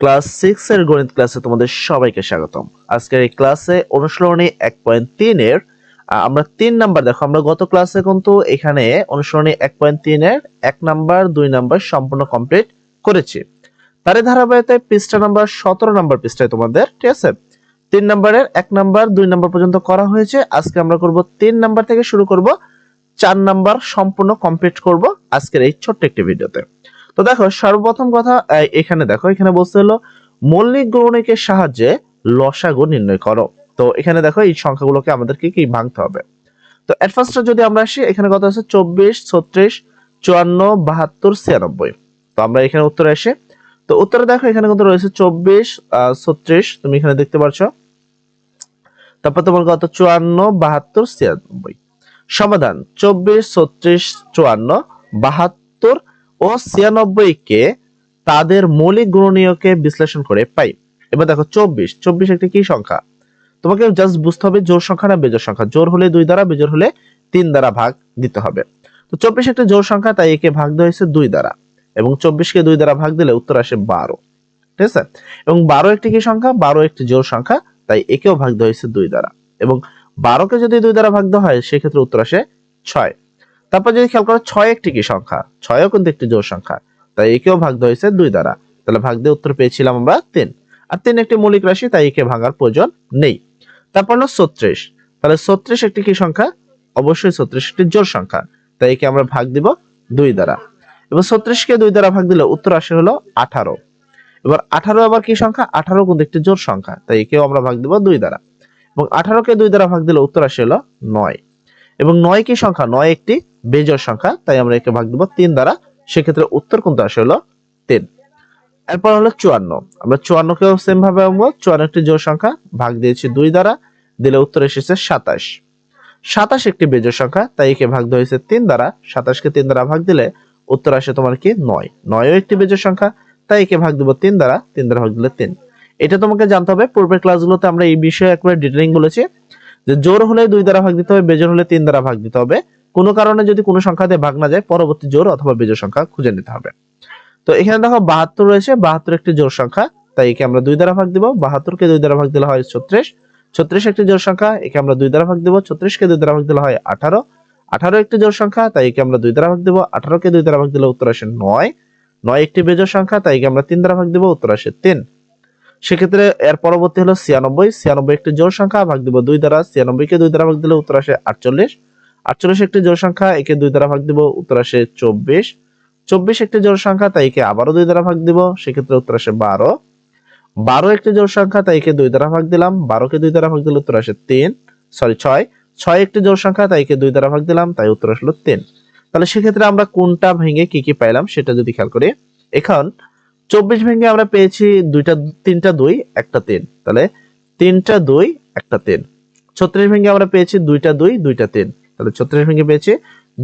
Class six এর গণিত ক্লাসে তোমাদের সবাইকে স্বাগতম। আজকের এই ক্লাসে অনুশীলনী এক পয়েন্ট তিনের আমরা তিন নাম্বার, দেখো আমরা গত ক্লাসে কিন্তু এখানে অনুশীলনী এক পয়েন্ট তিনের এক নাম্বার, দুই নাম্বার সম্পূর্ণ কমপ্লিট করেছি। তারই ধারাবাহিকতায় পৃষ্ঠা নাম্বার সতেরো নাম্বার পৃষ্ঠায় তোমাদের, ঠিক আছে? তিন নাম্বারের এক নাম্বার, দুই নাম্বার পর্যন্ত করা হয়েছে। আজকে আমরা করব তিন নাম্বার থেকে শুরু করব, চার নাম্বার সম্পূর্ণ কমপ্লিট করব আজকের এই ছোট্ট একটি ভিডিওতে। তো দেখো, সর্বপ্রথম কথা এখানে দেখো, এখানে বলতে হলো, মৌলিক গণিকের সাহায্যে লসাগু নির্ণয় করো। তো এখানে দেখো, এই সংখ্যাগুলোকে আমাদেরকে কি ভাঙতে হবে। তো এট ফার্স্ট যদি আমরা আসি, এখানে কত আছে চব্বিশ, ছত্রিশ, চুয়ান্ন, বাহাত্তর, ছিয়ানব্বই। তো আমরা এখানে উত্তরে আসি। তো উত্তরে দেখো, এখানে কিন্তু রয়েছে চব্বিশ ছত্রিশ, তুমি এখানে দেখতে পাচ্ছ তারপর তোমার কত চুয়ান্ন, বাহাত্তর, ছিয়ানব্বই। সমাধান, চব্বিশ, ছত্রিশ, চুয়ান্ন, বাহাত্তর ও ছিয়ানব্বই কে তাদের মৌলিক গুণনীয়কে বিশ্লেষণ করে পাই। এবার দেখো, চব্বিশ। চব্বিশ একটি কি সংখ্যা? তোমাকে জাস্ট বুঝতে হবে জোর সংখ্যা না বেজোর সংখ্যা? জোর হলে দুই দ্বারা বেজোর হলে তিন দ্বারা ভাগ দিতে হবে। তো চব্বিশ একটি জোর সংখ্যা, তাই একে ভাগ দেওয়া হয়েছে দুই দ্বারা। এবং চব্বিশকে দুই দ্বারা ভাগ দিলে উত্তর আসে বারো। ঠিক আছে? এবং বারো একটি কি সংখ্যা? বারো একটি জোর সংখ্যা, তাই একেও ভাগ দেওয়া হয়েছে দুই দ্বারা। এবং বারোকে যদি দুই দ্বারা ভাগ দেওয়া হয়, সেক্ষেত্রে উত্তর আসে ছয়। তারপর যদি খেয়াল করো ছয় একটি কি সংখ্যা? ছয়ও কিন্তু একটি জোর সংখ্যা। তাই একেও ভাগ দেওয়া হয়েছে দুই দ্বারা। তাহলে ভাগ দিয়ে উত্তর পেয়েছিলাম আমরা তিন। আর তিন একটি মৌলিক রাশি, তাই একে ভাঙার প্রয়োজন নেই। তারপর হলো ছত্রিশ। তাহলে ছত্রিশ একটি কি সংখ্যা? অবশ্যই ছত্রিশ একটি জোর সংখ্যা। তাই একে আমরা ভাগ দিব দুই দ্বারা। এবার ছত্রিশকে দুই দ্বারা ভাগ দিলে উত্তর আসে হলো আঠারো। এবার আঠারো আবার কি সংখ্যা? আঠারো কিন্তু একটি জোর সংখ্যা। তাই একেও আমরা ভাগ দিব দুই দ্বারা। এবং আঠারোকে দুই দ্বারা ভাগ দিলে উত্তর আসে হলো নয়। এবং নয় কি সংখ্যা? নয় একটি বেজোর সংখ্যা, তাই আমরা একে ভাগ দিব তিন দ্বারা। সেক্ষেত্রে উত্তর কিন্তু আসে হলো তিন। এরপর হলো চুয়ান্ন। আমরা চুয়ান্নকেও সেম ভাবে আনব। চুয়ান্ন একটি জোর সংখ্যা, ভাগ দিয়েছি দুই দ্বারা, দিলে উত্তর এসেছে সাতাশ। সাতাশ একটি বেজোর সংখ্যা, তাই একে ভাগ দেওয়া হয়েছে তিন দ্বারা। সাতাশকে তিন দ্বারা ভাগ দিলে উত্তর আসে তোমার কি? নয়। নয়ও একটি বেজোর সংখ্যা, তাই একে ভাগ দিব তিন দ্বারা তিন দ্বারা ভাগ দিলে তিন। এটা তোমাকে জানতে হবে, পূর্বের ক্লাসগুলোতে আমরা এই বিষয়ে একবার ডিটেলিং বলেছি। যে জোর হলে দুই দ্বারা ভাগ দিতে হবে বেজোর হলে তিন দ্বারা ভাগ দিতে হবে। কোনো কারণে যদি কোনো সংখ্যাতে ভাগ না যায়, পরবর্তী জোর অথবা বেজোর সংখ্যা খুঁজে নিতে হবে। তো এখানে দেখো বাহাত্তর রয়েছে, বাহাত্তর একটি জোর সংখ্যা, তাই একে আমরা দুই দ্বারা ভাগ দিব, বাহাত্তরকে দুই দ্বারা ভাগ দিলে হয় ছত্রিশ ছত্রিশ একটি জোর সংখ্যা, একে আমরা দুই দ্বারা ভাগ দিব, ছত্রিশকে দুই দ্বারা ভাগ দিলে হয় আঠারো আঠারো একটি জোর সংখ্যা, তাই একে আমরা দুই দ্বারা ভাগ দিব, আঠারোকে দুই দ্বারা ভাগ দিলে উত্তর আসে নয় নয় একটি বেজোর সংখ্যা, তাই একে আমরা তিন দ্বারা ভাগ দিব, উত্তর আসে তিন। সেক্ষেত্রে এর পরবর্তী হলো ছিয়ানব্বই ছিয়ানব্বই একটি জোর সংখ্যা, ভাগ দিব দুই দ্বারা, ছিয়ানব্বইকে দুই দ্বারা ভাগ দিলে উত্তর আসে আটচল্লিশ আটচল্লিশ একটি জোর সংখ্যা, একে দুই দ্বারা ভাগ দিব উত্তর আসে চব্বিশ। চব্বিশ একটি জোর সংখ্যা, তাই একে আবারও দুই দ্বারা ভাগ দিব, সেক্ষেত্রে উত্তর আসে বারো। বারো একটি জোর সংখ্যা, তাই একে দুই দ্বারা ভাগ দিলাম, বারোকে দুই দ্বারা ভাগ দিলে উত্তর আসে তিন সরি ছয়। ছয় একটি জোর সংখ্যা, তাই একে দুই দ্বারা ভাগ দিলাম, তাই উত্তর আসলো তিন। তাহলে সেক্ষেত্রে আমরা কোনটা ভেঙে কি কি পাইলাম, সেটা যদি খেয়াল করি, এখন চব্বিশ ভেঙে আমরা পেয়েছি দুইটা, তিনটা দুই, একটা তিন। তাহলে তিনটা দুই, একটা তিন। ছত্রিশ ভেঙে আমরা পেয়েছি দুইটা দুই, দুইটা তিন। তাহলে ছত্রিশ ভেঙে পেয়েছি,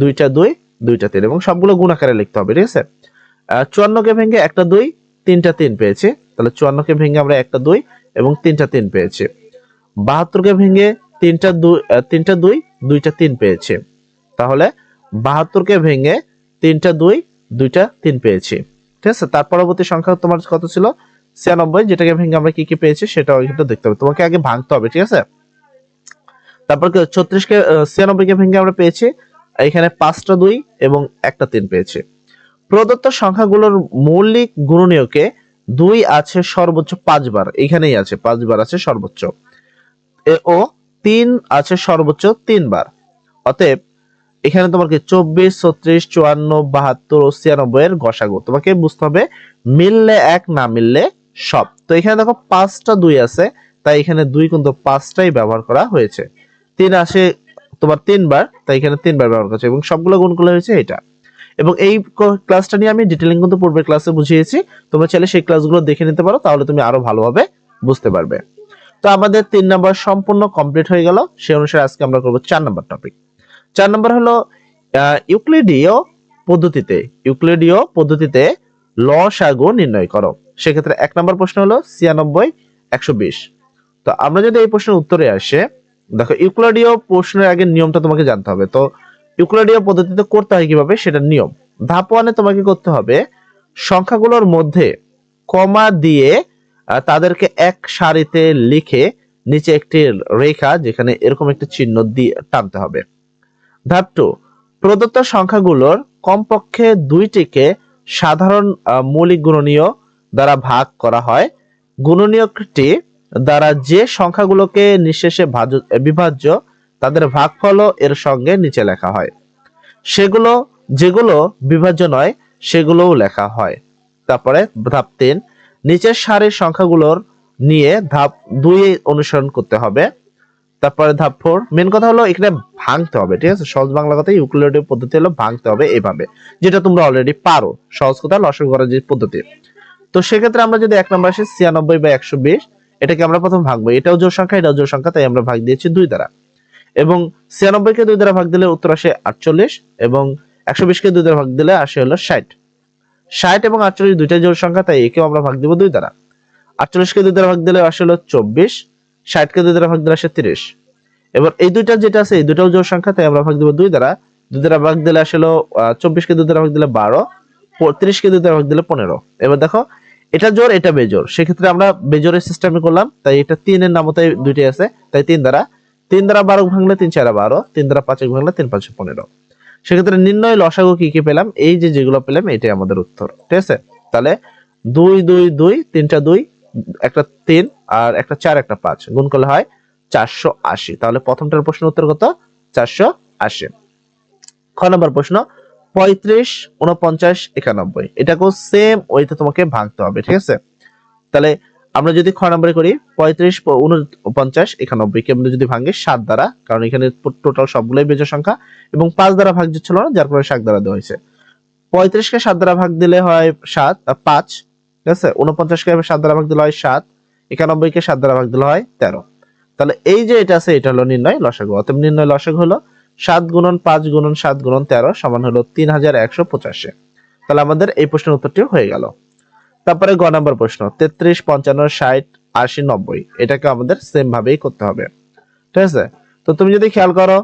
দুইটা দুই, দুইটা তিন, এবং সবগুলো গুণাকারে লিখতে হবে, ঠিক আছে? চুয়ান্নকে ভেঙে একটা দুই, তিনটা তিন পেয়েছি, তাহলে চুয়ান্নকে ভেঙে আমরা একটা দুই এবং তিনটা তিন পেয়েছি। বাহাত্তরকে ভেঙে তিনটা দুই তিনটা দুই, দুইটা তিন পেয়েছি, তাহলে বাহাত্তরকে ভেঙে তিনটা দুই, দুইটা তিন পেয়েছি, ঠিক আছে? তার পরবর্তী সংখ্যা তোমার কত ছিল? ছিয়ানব্বই, যেটাকে ভেঙে আমরা কি কি পেয়েছি সেটাও কিন্তু দেখতে হবে, তোমাকে আগে ভাঙতে হবে, ঠিক আছে? তারপর ছত্রিশকে ছিয়ানব্বইকে ভেঙে আমরা পেয়েছি। এখানে পাঁচটা দুই এবং একটা তিন পেয়েছি। প্রদত্ত সংখ্যাগুলোর মৌলিক গুণনীয়কে দুই আছে সর্বোচ্চ পাঁচবার। এখানেই আছে, পাঁচবার আছে সর্বোচ্চ। ও, তিন আছে সর্বোচ্চ তিনবার। অতএব, এখানে তোমার কি, চব্বিশ, ছত্রিশ, চুয়ান্ন, বাহাত্তর ও ছিয়ানব্বই এর গসাগু। তোমাকে বুঝতে হবে, মিললে এক, না মিললে সব। তো এখানে দেখো, পাঁচটা দুই আছে, তাই এখানে দুই কিন্তু পাঁচটাই ব্যবহার করা হয়েছে। তিন আসে তোমার তিনবার তাই এখানে তিনবার ব্যবহার করছে এবং সবগুলো গুণগুলো হয়েছে এটা। এবং এই ক্লাসটা নিয়ে আমি ডিটেলিং কিন্তু পূর্বের ক্লাসে বুঝিয়েছি। তোমরা চাইলে সেই ক্লাসগুলো দেখে নিতে পারো তাহলে তুমি আরও ভালোভাবে বুঝতে পারবে। তো আমাদের তিন নাম্বার সম্পূর্ণ কমপ্লিট হয়ে গেল। সেই অনুসারে আজকে আমরা করব চার নাম্বার টপিক চার নাম্বার হলো আহ, ইউক্লিডীয় পদ্ধতিতে ইউক্লিডীয় পদ্ধতিতে লসাগু নির্ণয় করো। সেক্ষেত্রে এক নম্বর প্রশ্ন হলো ছিয়ানব্বই একশো বিশ। তো আমরা যদি এই প্রশ্নের উত্তরে আসে দেখো ইউক্লিডীয় প্রশ্নের আগে নিয়মটা তোমাকে জানতে হবে। তো ইউক্লিডীয় পদ্ধতিতে করতে হয় কীভাবে? সেটা নিয়ম। ধাপ ওয়ানে তোমাকে করতে হবে, সংখ্যাগুলোর মধ্যে কমা দিয়ে তাদেরকে এক সারিতে লিখে নিচে একটি রেখা, যেখানে এরকম একটি চিহ্ন দিয়ে টানতে হবে। ধাপ টু প্রদত্ত সংখ্যাগুলোর কমপক্ষে দুইটিকে সাধারণ মৌলিক গুণনীয় দ্বারা ভাগ করা হয়। গুণনীয়কটি দ্বারা যে সংখ্যাগুলোকে নিঃশেষে ভাজ- বিভাজ্য, তাদের ভাগফল এর সঙ্গে নিচে লেখা হয়। সেগুলো, যেগুলো বিভাজ্য নয়, সেগুলোও লেখা হয়। তারপরে ধাপ তিন, নিচের সারির সংখ্যাগুলোর নিয়ে ধাপ দুই অনুসরণ করতে হবে। তারপরে ধাপ ফোর মেন কথা হলো এখানে ভাঙতে হবে, ঠিক আছে? সহজ বাংলা কথা ইউক্লিডের পদ্ধতি হলো ভাঙতে হবে এইভাবে যেটা তোমরা অলরেডি পারো। সহজ কথা লসক করার যে পদ্ধতি। তো সেক্ষেত্রে আমরা যদি এক নম্বর আসি, ছিয়ানব্বই বা একশো বিশ এটাকে আমরা প্রথম ভাগবো এটাও জোর সংখ্যা, এটাও জোর সংখ্যা, তাই আমরা ভাগ দিয়েছি দুই দ্বারা। এবং ছিয়ানব্বই কে দুই দ্বারা ভাগ দিলে উত্তর আসে আটচল্লিশ এবং একশো বিশ কে দুই দ্বারা ভাগ দিলে আসে হলো ষাট। ষাট এবং আটচল্লিশ দুইটাই জোর সংখ্যা, তাই একেও আমরা ভাগ দিব দুই দ্বারা। আটচল্লিশ কে দুই দ্বারা ভাগ দিলে আসে হলো চব্বিশ, ষাট কে দুই দ্বারা ভাগ দিলে আসে তিরিশ। এবার এই দুইটা যেটা আছে, এই দুটাও জোর সংখ্যা, তাই আমরা ভাগ দিব দুই দ্বারা। দুই দ্বারা ভাগ দিলে আসলে চব্বিশ কে দুই দ্বারা ভাগ দিলে বারো তিরিশ কে দুই দ্বারা ভাগ দিলে পনেরো। এবার দেখো এটা জোর, এটা বেজোর সেক্ষেত্রে আমরা বেজোরের সিস্টেমে করলাম, তাই এটা তিনের নামতাই দুইটাই আছে, তাই তিন দ্বারা। তিন দ্বারা বারো ভাঙলে তিন চারা বারো, তিন দ্বারা পাঁচ এক ভাঙলে তিন পাঁচ পনেরো। সেক্ষেত্রে নির্ণয় লসাগু কি কি পেলাম? এই যে যেগুলো পেলাম, এটাই আমাদের উত্তর, ঠিক আছে? তাহলে দুই দুই দুই, তিনটা দুই, একটা তিন, আর একটা চার, একটা পাঁচ। গুণ করলে হয় চারশো আশি। তাহলে প্রথমটার প্রশ্ন উত্তর কত? চারশো আশি। খ নম্বর প্রশ্ন পঁয়ত্রিশ উনপঞ্চাশ একানব্বই। এটাকেও সেম ওইতে তোমাকে ভাঙতে হবে, ঠিক আছে? তাহলে আমরা যদি খ নম্বরে করি, পঁয়ত্রিশ উনপঞ্চাশ একানব্বই কে আমরা যদি ভাঙি, সাত দ্বারা, কারণ এখানে টোটাল সবগুলোই বেজোর সংখ্যা, এবং পাঁচ দ্বারা ভাগ ছিল না, যার ফলে সাত দ্বারা দেওয়া হয়েছে। পঁয়ত্রিশকে সাত দ্বারা ভাগ দিলে হয় সাত পাঁচ, ঠিক আছে? উনপঞ্চাশকে সাত দ্বারা ভাগ দিলে হয় সাত একানব্বইকে সাত দ্বারা ভাগ দিলে হয় তেরো। তাহলে এই যে এটা আছে, এটা হলো নির্ণয় লসাগু। অতএব নির্ণয় লসাগু হলো সাত গুণন পাঁচ গুণন সাত গুণন তেরো সমান হলো তিন হাজার একশো পঁচাশি। তাহলে আমাদের এই প্রশ্নের উত্তরটি হয়ে গেল। তারপরে গ নম্বর প্রশ্ন, তেত্রিশ, পঞ্চান্ন, ষাট, আশি, নব্বই। এটাকে আমাদের সেম ভাবেই করতে হবে। ঠিক আছে? তো তুমি যদি খেয়াল করো,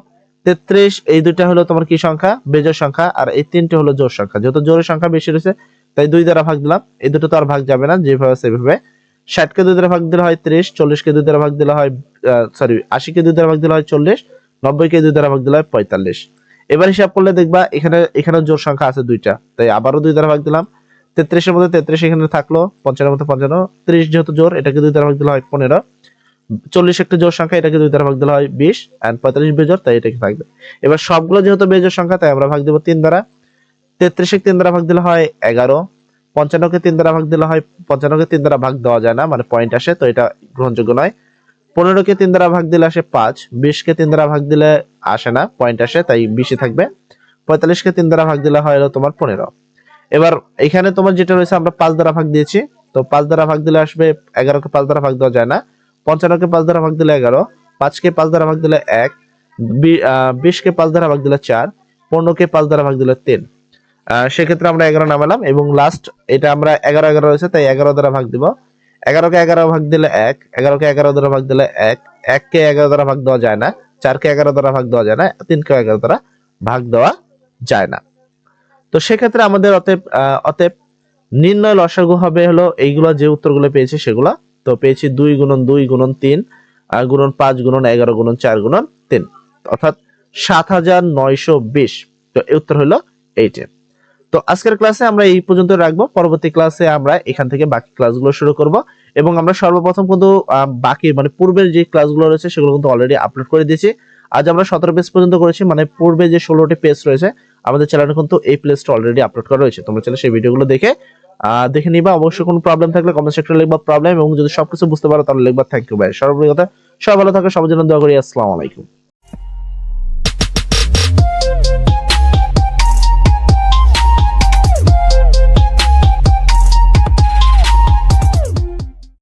তেত্রিশ, এই দুইটা হলো তোমার কি সংখ্যা? বেজোর সংখ্যা। আর এই তিনটে হলো জোর সংখ্যা। যেহেতু জোরের সংখ্যা বেশি রয়েছে, তাই দুই দ্বারা ভাগ দিলাম। এই দুটো তো আর ভাগ যাবে না, যেভাবে সেভাবে। ষাটকে দুই দ্বারা ভাগ দিলে হয় ত্রিশ, চল্লিশকে দুই দ্বারা ভাগ দিলে হয় সরি আশিকে দুই দ্বারা ভাগ দিলে হয় চল্লিশ নব্বইকে দুই দ্বারা ভাগ দিলে হয় পঁয়তাল্লিশ। এবার হিসাব করলে দেখবা এখানে এখানে জোর সংখ্যা আছে দুইটা। তাই আবারও দুই দ্বারা ভাগ দিলাম। তেত্রিশের মধ্যে তেত্রিশ এখানে থাকল, পঞ্চান্নের মধ্যে পঞ্চান্ন। ত্রিশ যেহেতু জোর, এটাকে দুই দ্বারা ভাগ দিলে হয় পনেরো। চল্লিশ একটা জোর সংখ্যা, এটাকে দুই দ্বারা ভাগ দিলে হয় বিশ। অ্যান্ড পঁয়তাল্লিশ বেজোর, তাই এটাকে থাকবে এবার সবগুলো যেহেতু বেজোর সংখ্যা, তাই আমরা ভাগ দেবো তিন দ্বারা তেত্রিশে তিন দ্বারা ভাগ দিলে হয় এগারো। পঞ্চান্নকে তিন দ্বারা ভাগ দিলে হয়, পঞ্চান্নকে তিন দ্বারা ভাগ দেওয়া যায় না মানে পয়েন্ট আসে, তো এটা গ্রহণযোগ্য নয়। পনেরোকে তিন দ্বারা ভাগ দিলে আসে পাঁচ বিশকে তিন দ্বারা ভাগ দিলে আসে না পয়েন্ট আসে তাই বিশে থাকবে পঁয়তাল্লিশকে তিন দ্বারা ভাগ দিলে হয় তোমার পনেরো এবার এখানে তোমার যেটা রয়েছে আমরা পাঁচ দ্বারা ভাগ দিয়েছি তো পাঁচ দ্বারা ভাগ দিলে আসবে এগারোকে পাঁচ দ্বারা ভাগ দেওয়া যায় না পঞ্চান্নকে পাঁচ দ্বারা ভাগ দিলে এগারো পাঁচকে পাঁচ দ্বারা ভাগ দিলে এক বিশকে পাঁচ দ্বারা ভাগ দিলে চার পনেরোকে পাঁচ দ্বারা ভাগ দিলে তিন সেক্ষেত্রে আমরা এগারো নামালাম এবং লাস্ট এটা আমরা এগারো এগারো রয়েছে তাই এগারো দ্বারা ভাগ দিব এগারোকে এগারো ভাগ দিলে এক এগারোকে এগারো দ্বারা ভাগ দিলে এক এককে এগারো দ্বারা ভাগ দেওয়া যায় না চারকে এগারো দ্বারা ভাগ দেওয়া যায় না তিনকে এগারো দ্বারা ভাগ দেওয়া যায় না। তো সেক্ষেত্রে আমাদের অতএব অতএব নির্ণয় লসাগু হবে হলো এইগুলো যে উত্তরগুলো পেয়েছি সেগুলো। তো পেয়েছি দুই গুণন দুই গুণন তিন গুণন পাঁচ গুণন এগারো গুণন চার গুণন তিন। অর্থাৎ সাত হাজার নয়শো বিশ। তো উত্তর হলো এইটে। তো আজকের ক্লাসে আমরা এই পর্যন্ত রাখব। পরবর্তী ক্লাসে আমরা এখান থেকে বাকি ক্লাসগুলো শুরু করব এবং আমরা সর্বপ্রথম কিন্তু বাকি মানে পূর্বের যে ক্লাসগুলো রয়েছে সেগুলো কিন্তু অলরেডি আপলোড করে দিয়েছি। আজ আমরা সতেরো পেজ পর্যন্ত করেছি মানে পূর্বে যে ষোলোটি পেজ রয়েছে, আমাদের চ্যানেলে কিন্তু এই প্লেসটা অলরেডি আপলোড করা রয়েছে তোমরা চাইলে সেই ভিডিওগুলো দেখে দেখে নিবা। অবশ্যই কোনো প্রবলেম থাকলে কমেন্ট সেক্টরে লিখবা প্রবলেম এবং যদি সবকিছু বুঝতে পারো তাহলে লিখবা। থ্যাংক ইউ ভাই সর্বোপরি কথা, সবাই ভালো থাকে, সবার জন্য দোয়া করি। আসসালামু আলাইকুম।